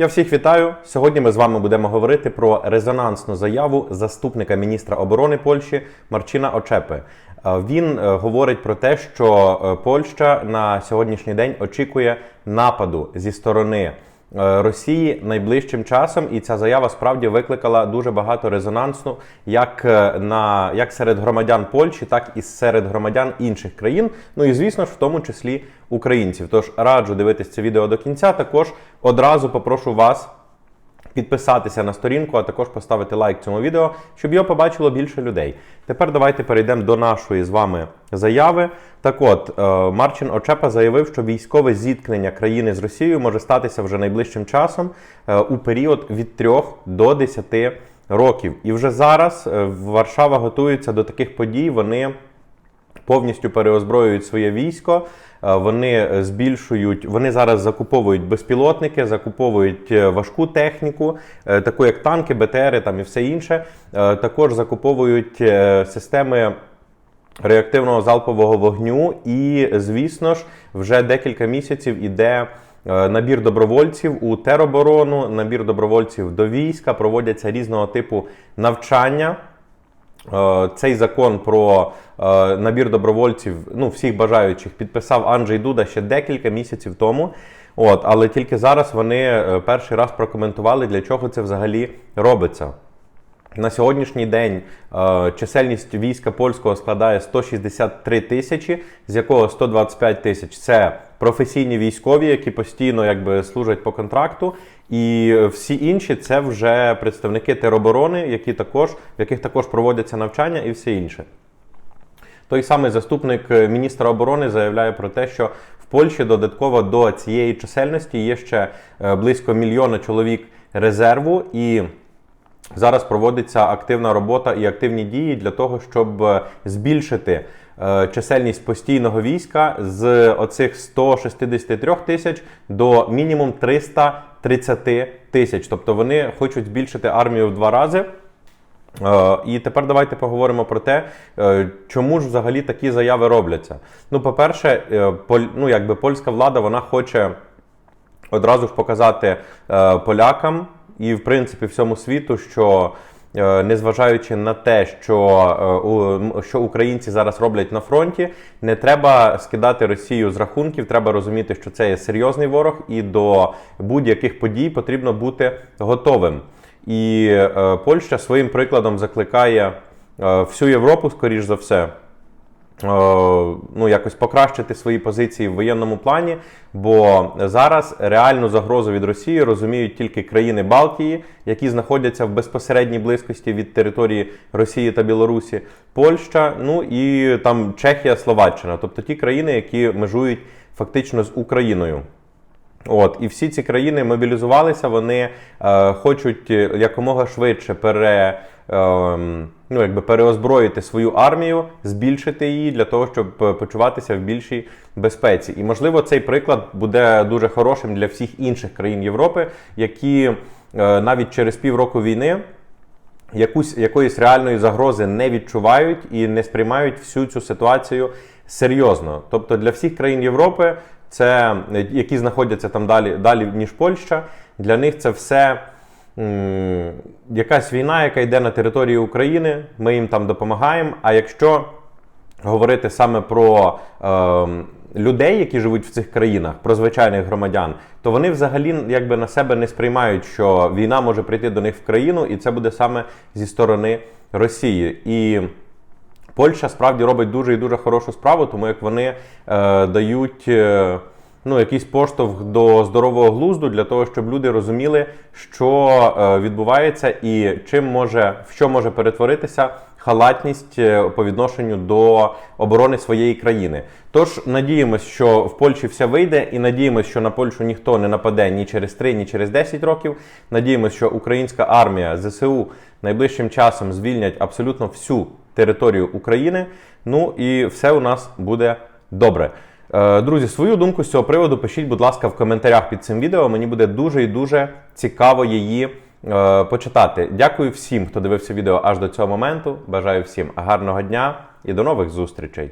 Я всіх вітаю. Сьогодні ми з вами будемо говорити про резонансну заяву заступника міністра оборони Польщі Марчина Очепи. Е, Він е, говорить про те, що е, Польща на сьогоднішній день очікує нападу зі сторони Росії найближчим часом, і ця заява справді викликала дуже багато резонансу як е, на як серед громадян Польщі, так і серед громадян інших країн. Ну і звісно ж, в тому числі українців. Тож раджу дивитися це відео до кінця. Також одразу попрошу вас. Підписатися на сторінку, а також поставити лайк цьому відео, щоб його побачило більше людей. Тепер давайте перейдемо до нашої з вами заяви. Так от, е, Марчин Очепа заявив, що військове зіткнення країни з Росією може статися вже найближчим часом е, у період від 3 до 10 років. І вже зараз е, Варшава готується до таких подій. Вони повністю переозброюють своє військо. е, Вони збільшують, вони зараз закуповують безпілотники, закуповують е, важку техніку, е, таку як танки, БТРи там і все інше. Також закуповують системи. Реактивного залпового вогню, і звісно ж, вже декілька місяців іде набір добровольців у тероборону, набір добровольців до війська, проводяться різного типу навчання. Е, Цей закон про е, набір добровольців, ну всіх бажаючих, підписав Анджей Дуда ще декілька місяців тому. От, але тільки зараз вони е, перший раз прокоментували, для чого це взагалі робиться. На сьогоднішній день чисельність війська польського складає 163 тисячі, з якого 125 тисяч це професійні військові, які постійно якби служать по контракту. І всі інші це вже представники тероборони, які також, в яких також проводяться навчання і все інше. Той самий заступник е, міністра оборони заявляє про те, що в Польщі додатково до цієї чисельності є ще е, близько мільйона чоловік резерву, і зараз проводиться активна робота і активні дії для того, щоб е, збільшити чисельність постійного війська з оцих 163 тисяч до мінімум 330 тисяч. Тобто вони хочуть збільшити армію в два рази. Е, І тепер давайте поговоримо про те, е, чому ж взагалі такі заяви робляться. Ну, по-перше, е, ну, якби польська влада вона хоче одразу ж показати е, полякам і, в принципі, всьому світу, що е, незважаючи на те, що, е, що українці зараз роблять на фронті, не треба скидати Росію з рахунків. Треба розуміти, що це є серйозний ворог, і до будь-яких подій потрібно бути готовим. І е, Польща своїм прикладом закликає е, всю Європу, скоріш за все, е, ну, якось покращити свої позиції в воєнному плані, бо зараз реальну загрозу від Росії розуміють тільки країни Балтії, які знаходяться в безпосередній близькості від території Росії та Білорусі, Польща, ну і там Чехія, Словаччина, тобто ті країни, які межують фактично з Україною. От, і всі ці країни мобілізувалися, вони е, хочуть е, якомога швидше пере, е, ну, якби переозброїти свою армію, збільшити її для того, щоб е, почуватися в більшій безпеці. І можливо, цей приклад буде дуже хорошим для всіх інших країн Європи, які е, навіть через півроку війни якусь якоїсь реальної загрози не відчувають і не сприймають всю цю ситуацію серйозно. Тобто для всіх країн Європи, це е, які знаходяться там далі, далі ніж Польща, для них це все. М, Якась війна, яка йде на території України, ми їм там допомагаємо. А якщо говорити саме про е, людей, які живуть в цих країнах, про звичайних громадян, то вони взагалі якби на себе не сприймають, що війна може прийти до них в країну, і це буде саме зі сторони Росії. І Польща справді робить дуже і дуже хорошу справу, тому як вони е, дають е, ну, якийсь поштовх до здорового глузду для того, щоб люди розуміли, що е, відбувається і чим може, в що може перетворитися халатність е, по відношенню до оборони своєї країни. Тож надіємось, що в Польщі все вийде, і надіємось, що на Польщу ніхто не нападе ні через 3, ні через 10 років. Надіємось, що українська армія ЗСУ найближчим часом звільнять абсолютно всю територію України. Ну і все у нас буде добре. Е, Друзі, свою думку з цього приводу пишіть, будь ласка, в коментарях під цим відео. Мені буде дуже і дуже цікаво її е, почитати. Дякую всім, хто дивився відео аж до цього моменту. Бажаю всім гарного дня і до нових зустрічей.